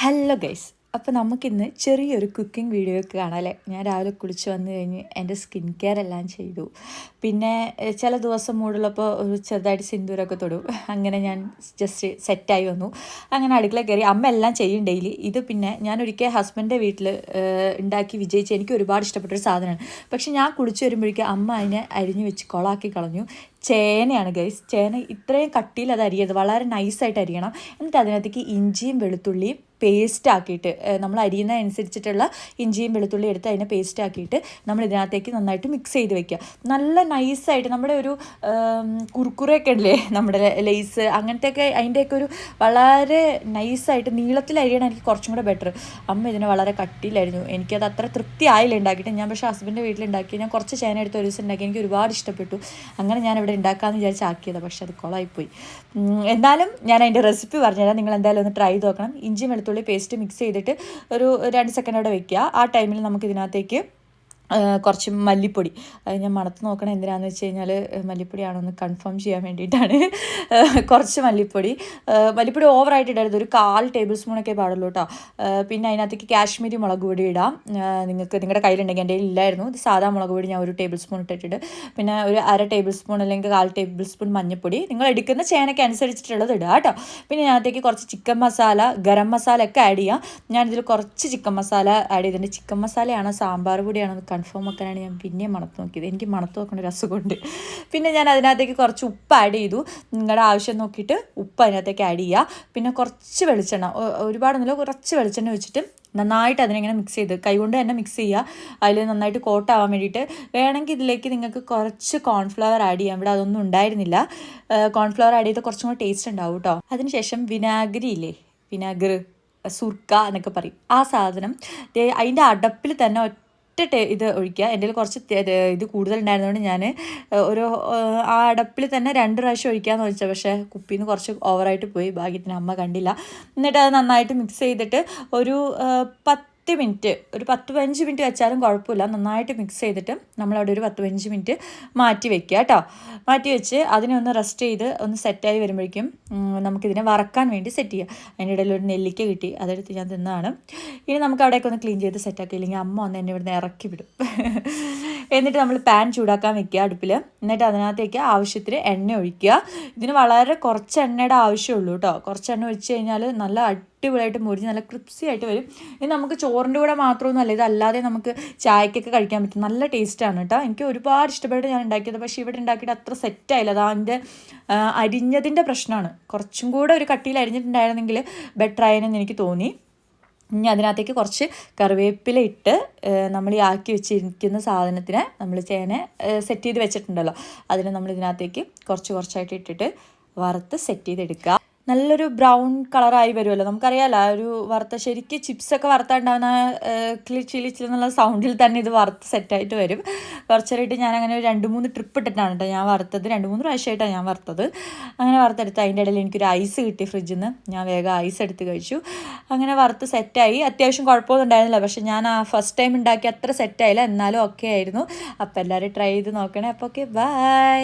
Hello guys അപ്പോൾ നമുക്കിന്ന് ചെറിയൊരു കുക്കിംഗ് വീഡിയോ ഒക്കെ കാണാം അല്ലേ? ഞാൻ രാവിലെ കുളിച്ച് വന്നു കഴിഞ്ഞ് എന്റെ സ്കിൻ കെയർ എല്ലാം ചെയ്തു. പിന്നെ ചില ദിവസം മൂടുള്ളപ്പോൾ ഒരു ചെറുതായിട്ട് സിന്ദൂരമൊക്കെ തൊടും. അങ്ങനെ ഞാൻ ജസ്റ്റ് സെറ്റായി വന്നു. അങ്ങനെ അടുക്കള കയറി അമ്മ എല്ലാം ചെയ്യും ഡെയിലി ഇത് പിന്നെ ഞാൻ ഒരിക്കൽ ഹസ്ബൻഡിന്റെ വീട്ടിൽ ഉണ്ടാക്കി വിജയിച്ച് എനിക്ക് ഒരുപാട് ഇഷ്ടപ്പെട്ടൊരു സാധനമാണ്. പക്ഷെ ഞാൻ കുളിച്ച് വരുമ്പോഴേക്കും അമ്മ അതിനെ അരിഞ്ഞു വെച്ച് കൊളാക്കി കളഞ്ഞു. ചേനയാണ് ഗൈസ് ചേന ഇത്രയും കട്ടിയിൽ അത് അരിയരുത്. വളരെ നൈസായിട്ട് അരിയണം. എന്നിട്ട് അതിനകത്തേക്ക് ഇഞ്ചിയും വെളുത്തുള്ളിയും പേസ്റ്റ് ആക്കിയിട്ട് നമ്മൾ അരിയുന്ന അനുസരിച്ചിട്ടുള്ള ഇഞ്ചിയും വെളുത്തുള്ളി എടുത്ത് അതിനെ പേസ്റ്റ് ആക്കിയിട്ട് നമ്മൾ ഇതിനകത്തേക്ക് നന്നായിട്ട് മിക്സ് ചെയ്ത് വെക്കുക. നല്ല നൈസായിട്ട് നമ്മുടെ ഒരു കുർക്കുറയൊക്കെ ഉണ്ടല്ലേ നമ്മുടെ ലേസ് അങ്ങനത്തെയൊക്കെ അതിന്റെയൊക്കെ ഒരു വളരെ നൈസായിട്ട് നീളത്തിൽ അരിയണം എനിക്ക് കുറച്ചും കൂടെ ബെറ്റർ അമ്മ ഇതിനെ വളരെ കട്ടിയിലായിരുന്നു എനിക്കത് അത്ര തൃപ്തി ആയില്ല ഉണ്ടാക്കിയിട്ട്. ഞാൻ പക്ഷേ ഹസ്ബൻഡിന്റെ വീട്ടിലുണ്ടാക്കി ഞാൻ കുറച്ച് ചേന എടുത്ത് ഒരു ദിവസം ഉണ്ടാക്കി. എനിക്ക് ഒരുപാട് ഇഷ്ടപ്പെട്ടു. അങ്ങനെ ഞാൻ ഇവിടെ ഉണ്ടാക്കാമെന്ന് വിചാരിച്ച് ആക്കിയത് പക്ഷെ അത് കുളമായിപ്പോയി എന്നാലും ഞാൻ അതിന്റെ റെസിപ്പി പറഞ്ഞുതരാം. നിങ്ങൾ എന്തായാലും ഒന്ന് ട്രൈ ചെയ്ത് നോക്കണം. ഇഞ്ചി വെളുത്തുള്ളി പേസ്റ്റ് മിക്സ് ചെയ്തിട്ട് ഒരു രണ്ട് സെക്കൻഡ് അവിടെ വെക്കുക. ആ ടൈമിൽ നമുക്ക് ഇതിനകത്തേക്ക് കുറച്ച് മല്ലിപ്പൊടി. അത് ഞാൻ മണത്ത് നോക്കണം എന്തിനാന്ന് വെച്ച് കഴിഞ്ഞാൽ മല്ലിപ്പൊടിയാണോ കൺഫേം ചെയ്യാൻ വേണ്ടിയിട്ടാണ്. കുറച്ച് മല്ലിപ്പൊടി. മല്ലിപ്പൊടി ഓവറായിട്ട് ഇടരുത്. ഒരു കാൽ ടേബിൾ സ്പൂണൊക്കെ പാടുള്ളൂ കേട്ടോ പിന്നെ അതിനകത്തേക്ക് കാശ്മീരി മുളക് പൊടി ഇടാം. നിങ്ങൾക്ക് നിങ്ങളുടെ കയ്യിലുണ്ടെങ്കിൽ എന്റെ ഇല്ലായിരുന്നു ഇത് സാധാ മുളക് പൊടി ഞാൻ ഒരു ടേബിൾ സ്പൂൺ ഇട്ടിട്ടുണ്ട് പിന്നെ ഒരു അര ടേബിൾ സ്പൂൺ അല്ലെങ്കിൽ കാൽ ടേബിൾ സ്പൂൺ മഞ്ഞൾപ്പൊടി നിങ്ങൾ എടുക്കുന്ന ചേനയ്ക്ക് അനുസരിച്ചിട്ടുള്ളത് ഇടുക കേട്ടോ പിന്നെ അതിനകത്തേക്ക് കുറച്ച് ചിക്കൻ മസാല ഗരം മസാല ഒക്കെ ആഡ് ചെയ്യാം. ഞാനിതിൽ കുറച്ച് ചിക്കൻ മസാല ആഡ് ചെയ്തിട്ടുണ്ട്. ചിക്കൻ മസാലയാണോ സാമ്പാർ പൊടിയാണോ കൺഫേം വെക്കാനാണ് ഞാൻ പിന്നെയും മണത്ത് നോക്കിയത്. എനിക്ക് മണത്ത് നോക്കുന്ന ഒരു അസുഖമുണ്ട്. പിന്നെ ഞാൻ അതിനകത്തേക്ക് കുറച്ച് ഉപ്പ് ആഡ് ചെയ്തു. നിങ്ങളുടെ ആവശ്യം നോക്കിയിട്ട് ഉപ്പ് അതിനകത്തേക്ക് ആഡ് ചെയ്യുക. പിന്നെ കുറച്ച് വെളിച്ചെണ്ണ ഒരുപാട് ഒരുപാടൊന്നുമില്ല കുറച്ച് വെളിച്ചെണ്ണ വെച്ചിട്ട് നന്നായിട്ട് അതിനെങ്ങനെ മിക്സ് ചെയ്ത് കൈകൊണ്ട് തന്നെ മിക്സ് ചെയ്യുക. അതിൽ നന്നായിട്ട് കോട്ടാവാൻ വേണ്ടിയിട്ട് വേണമെങ്കിൽ ഇതിലേക്ക് നിങ്ങൾക്ക് കുറച്ച് കോൺഫ്ലവർ ആഡ് ചെയ്യാം. ഇവിടെ അതൊന്നും ഉണ്ടായിരുന്നില്ല. കോൺഫ്ലവർ ആഡ് ചെയ്ത് കുറച്ചും കൂടി ടേസ്റ്റ് ഉണ്ടാവും കേട്ടോ. അതിനുശേഷം വിനാഗിരി ഇല്ലേ? വിനാഗിർ സുർക്ക എന്നൊക്കെ പറയും. ആ സാധനം അതിന്റെ അടപ്പിൽ തന്നെ ഒറ്റ ഇത് ഒഴിക്കുക എന്റെ കുറച്ച് ഇത് കൂടുതൽ ഉണ്ടായിരുന്നതുകൊണ്ട് ഞാൻ ഒരു ആ അടപ്പിൽ തന്നെ രണ്ട് പ്രാവശ്യം ഒഴിക്കാമെന്ന് വെച്ചാൽ പക്ഷേ കുപ്പിയിൽ നിന്ന് കുറച്ച് ഓവറായിട്ട് പോയി. ഭാഗ്യത്തിന് അമ്മ കണ്ടില്ല. എന്നിട്ട് അത് നന്നായിട്ട് മിക്സ് ചെയ്തിട്ട് ഒരു ഏഹ്, പത്ത് മിനിറ്റ് ഒരു പത്ത് പതിനഞ്ച് മിനിറ്റ് വെച്ചാലും കുഴപ്പമില്ല. നന്നായിട്ട് മിക്സ് ചെയ്തിട്ട് നമ്മളവിടെ ഒരു പത്ത് പതിനഞ്ച് മിനിറ്റ് മാറ്റി വെക്കുക കേട്ടോ. മാറ്റി വെച്ച് അതിനെ ഒന്ന് റെസ്റ്റ് ചെയ്ത് ഒന്ന് സെറ്റായി വരുമ്പോഴേക്കും നമുക്കിതിനെ വറക്കാൻ വേണ്ടി സെറ്റ് ചെയ്യാം. അതിന്റെ ഇടയിൽ ഒരു നെല്ലിക്ക കിട്ടി അതെടുത്ത് ഞാൻ തിന്നതാണ് ഇനി നമുക്ക് അവിടെയൊക്കെ ഒന്ന് ക്ലീൻ ചെയ്ത് സെറ്റാക്കി ഇല്ലെങ്കിൽ അമ്മ വന്ന് എന്നെ ഇവിടുന്ന് ഇറക്കി വിടും. എന്നിട്ട് നമ്മൾ പാൻ ചൂടാക്കാൻ വെക്കുക അടുപ്പിൽ എന്നിട്ട് അതിനകത്തേക്ക് ആവശ്യത്തിന് എണ്ണ ഒഴിക്കുക. ഇതിന് വളരെ കുറച്ച് എണ്ണയുടെ ആവശ്യമുള്ളൂ കേട്ടോ കുറച്ച് എണ്ണ ഒഴിച്ച് കഴിഞ്ഞാൽ നല്ല അടിപൊളിയായിട്ട് മുരിഞ്ഞ് നല്ല ക്രിപ്സി ആയിട്ട് വരും. ഇത് നമുക്ക് ചോറിന്റെ കൂടെ മാത്രമൊന്നും അല്ല ഇതല്ലാതെ നമുക്ക് ചായക്കൊക്കെ കഴിക്കാൻ പറ്റും. നല്ല ടേസ്റ്റാണ് കേട്ടോ എനിക്ക് ഒരുപാട് ഇഷ്ടപ്പെട്ട് ഞാൻ ഉണ്ടാക്കിയത്. പക്ഷേ ഇവിടെ ഉണ്ടാക്കിയിട്ട് അത്ര സെറ്റായില്ല അത് അതിന്റെ അരിഞ്ഞതിന്റെ പ്രശ്നമാണ്. കുറച്ചും കൂടെ ഒരു കട്ടിയിൽ അരിഞ്ഞിട്ടുണ്ടായിരുന്നെങ്കിൽ ബെറ്റർ ആയെന്ന് എനിക്ക് തോന്നി. ഇനി അതിനകത്തേക്ക് കുറച്ച് കറിവേപ്പില ഇട്ട് നമ്മൾ ഈ ആക്കി വെച്ചിരിക്കുന്ന സാധനത്തിനെ നമ്മൾ ചേന സെറ്റ് ചെയ്ത് വെച്ചിട്ടുണ്ടല്ലോ. അതിനെ നമ്മൾ ഇതിനകത്തേക്ക് കുറച്ച് കുറച്ചായിട്ട് ഇട്ടിട്ട് വറുത്ത് സെറ്റ് ചെയ്തെടുക്കുക. നല്ലൊരു ബ്രൗൺ കളറായി വരുമല്ലോ. നമുക്കറിയാലോ ആ ഒരു വറുത്ത ശരിക്ക് ചിപ്സൊക്കെ വറുത്താണ്ടാവുന്ന ചിലി എന്നുള്ള സൗണ്ടിൽ തന്നെ ഇത് വറുത്ത് സെറ്റായിട്ട് വരും. കുറച്ചായിട്ട് ഞാൻ അങ്ങനെ ഒരു രണ്ട് മൂന്ന് ട്രിപ്പ് ഇട്ടിട്ടാണ് കേട്ടോ ഞാൻ വറുത്തത്. രണ്ട് മൂന്ന് പ്രാവശ്യമായിട്ടാണ് ഞാൻ വറുത്തത്. അങ്ങനെ വറുത്തെടുത്ത് അതിന്റെ ഇടയിൽ എനിക്കൊരു ഐസ് കിട്ടി ഫ്രിഡ്ജിൽ നിന്ന് ഞാൻ വേഗം ഐസ് എടുത്ത് കഴിച്ചു. അങ്ങനെ വറുത്ത് സെറ്റായി അത്യാവശ്യം കുഴപ്പമൊന്നും ഉണ്ടായിരുന്നില്ല. പക്ഷേ ഞാൻ ആ ഫസ്റ്റ് ടൈം ഉണ്ടാക്കി അത്ര സെറ്റായില്ല എന്നാലും ഓക്കെ ആയിരുന്നു. അപ്പോൾ എല്ലാവരും ട്രൈ ചെയ്ത് നോക്കണേ. അപ്പോൾ ഓക്കെ ബൈ